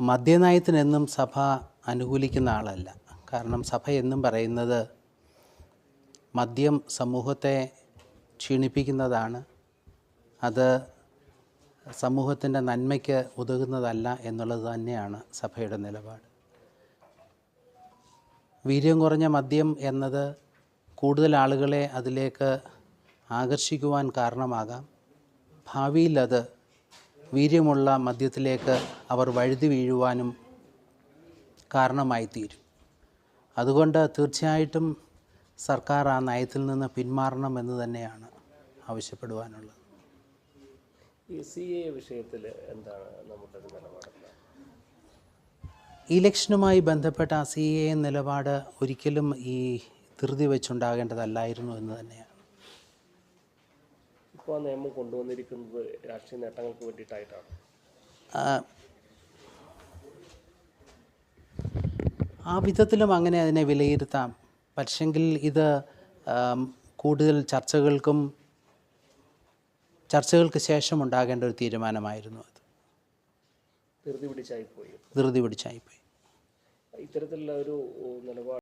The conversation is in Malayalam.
മദ്യനയത്തിനെന്നും സഭ അനുകൂലിക്കുന്ന ആളല്ല. കാരണം സഭ എന്നും പറയുന്നത് മദ്യം സമൂഹത്തെ ക്ഷീണിപ്പിക്കുന്നതാണ്. അത് സമൂഹത്തിന്റെ നന്മയ്ക്ക് ഉതകുന്നതല്ല എന്നുള്ളത് തന്നെയാണ് സഭയുടെ നിലപാട്. വീര്യം കുറഞ്ഞ മദ്യം എന്നത് കൂടുതൽ ആളുകളെ അതിലേക്ക് ആകർഷിക്കുവാൻ കാരണമാകാം. ഭാവിയിൽ അത് വീര്യമുള്ള മദ്യത്തിലേക്ക് അവർ വഴുതി വീഴുവാനും കാരണമായി തീരും അതുകൊണ്ട് തീർച്ചയായിട്ടും സർക്കാർ ആ നയത്തിൽ നിന്ന് പിന്മാറണം എന്ന് തന്നെയാണ് ആവശ്യപ്പെടുവാനുള്ളത്. വിഷയത്തിൽ എന്താണ് നമ്മുടെ ഒരു നിലപാട് ഇലക്ഷനുമായി ബന്ധപ്പെട്ട സി എ നിലപാട് ഒരിക്കലും ഈ ധൃതി വെച്ചുണ്ടാകേണ്ടതല്ലായിരുന്നു എന്ന് തന്നെയാണ്. ഇപ്പോൾ ആ നിയമം കൊണ്ടുവന്നിരിക്കുന്നത് രാഷ്ട്രീയ നേട്ടങ്ങൾക്ക് വേണ്ടിയിട്ടായിട്ടാണ്. ആ, വിധത്തിലും അങ്ങനെ അതിനെ വിലയിരുത്താം. പക്ഷെങ്കിൽ ഇത് കൂടുതൽ ചർച്ചകൾക്കും ചർച്ചകൾക്ക് ശേഷം ഉണ്ടാകേണ്ട ഒരു തീരുമാനമായിരുന്നു അത്. ധൃതി പിടിച്ചായിപ്പോയി. ധൃതി പിടിച്ചായിപ്പോയി. ഇത്തരത്തിലുള്ള ഒരു നിലപാട്